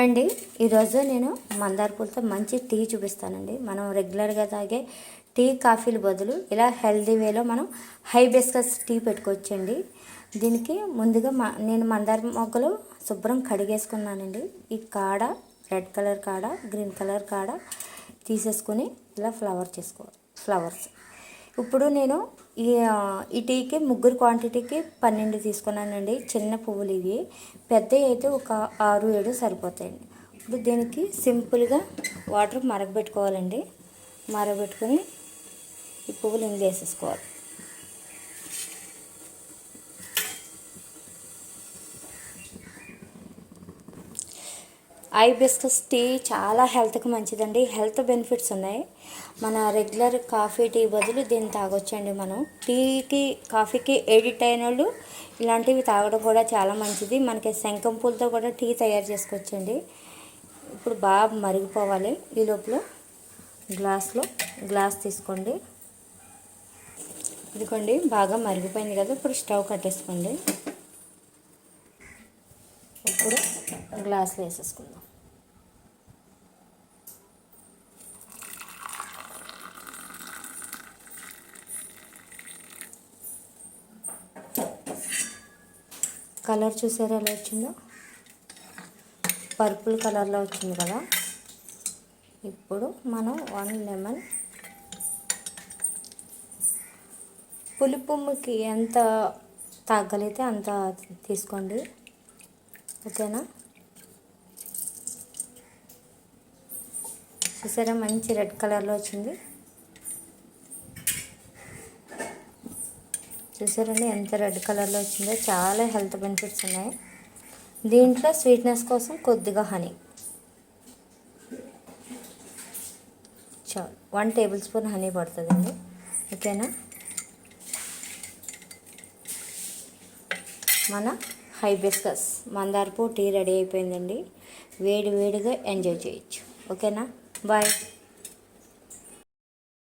అండి ఈరోజు నేను మందార పూలతో మంచి టీ చూపిస్తానండి. మనం రెగ్యులర్గా తాగే టీ కాఫీలు బదులు ఇలా హెల్దీ వేలో మనం హైబిస్కస్ టీ పెట్టుకోవచ్చండి. దీనికి ముందుగా మ నేను మందార మొక్కలు శుభ్రం కడిగేసుకున్నానండి. ఈ కాడ రెడ్ కలర్ కాడ గ్రీన్ కలర్ కాడ తీసేసుకొని ఇలా ఫ్లవర్ చేసుకోవాలి ఫ్లవర్స్. ఇప్పుడు నేను ఈ ఈ టీకి ముగ్గురు క్వాంటిటీకి పన్నెండు తీసుకున్నానండి. చిన్న పువ్వులు ఇవి. పెద్దవి అయితే ఒక ఆరు ఏడు సరిపోతాయండి. ఇప్పుడు దీనికి సింపుల్గా వాటర్ మరగబెట్టుకోవాలండి. మరగబెట్టుకొని ఈ పువ్వులు ఇందులో వేసేసుకోవాలి. ఐబిస్కస్ టీ చాలా హెల్త్కి మంచిదండి. హెల్త్ బెనిఫిట్స్ ఉన్నాయి. మన రెగ్యులర్ కాఫీ టీ బదులు దీన్ని తాగొచ్చండి మనం. టీకి కాఫీకి ఎడిట్ అయిన వాళ్ళు ఇలాంటివి తాగడం కూడా చాలా మంచిది. మనకి శంఖం పూలతో కూడా టీ తయారు చేసుకోవచ్చండి. ఇప్పుడు బాగా మరిగిపోవాలి. ఈ లోపల గ్లాస్లో గ్లాస్ తీసుకోండి. ఇదిగోండి బాగా మరిగిపోయింది కదా. ఇప్పుడు స్టవ్ కట్టేసుకోండి. ఇప్పుడు గ్లాస్లో వేసేసుకుందాం. కలర్ చూసారా ఎలా వచ్చిందో? పర్పుల్ కలర్లో వచ్చింది కదా? ఇప్పుడు మనం వన్ లెమన్ పులుపుమ్మకి ఎంత తగ్గలైతే అంత తీసుకోండి. ఓకేనా? చూసారా మంచి రెడ్ కలర్లో వచ్చింది. చూసారండి ఎంత రెడ్ కలర్లో వచ్చిందో. చాలా హెల్త్ బెనిఫిట్స్ ఉన్నాయి. దీంట్లో స్వీట్నెస్ కోసం కొద్దిగా హనీ. చాలు వన్ టేబుల్ స్పూన్ హనీ పడుతుందండి. ఓకేనా? మన హైబిస్కస్ మందారపు టీ రెడీ అయిపోయిందండి. వేడి వేడిగా ఎంజాయ్ చేయొచ్చు. ఓకేనా? బాయ్.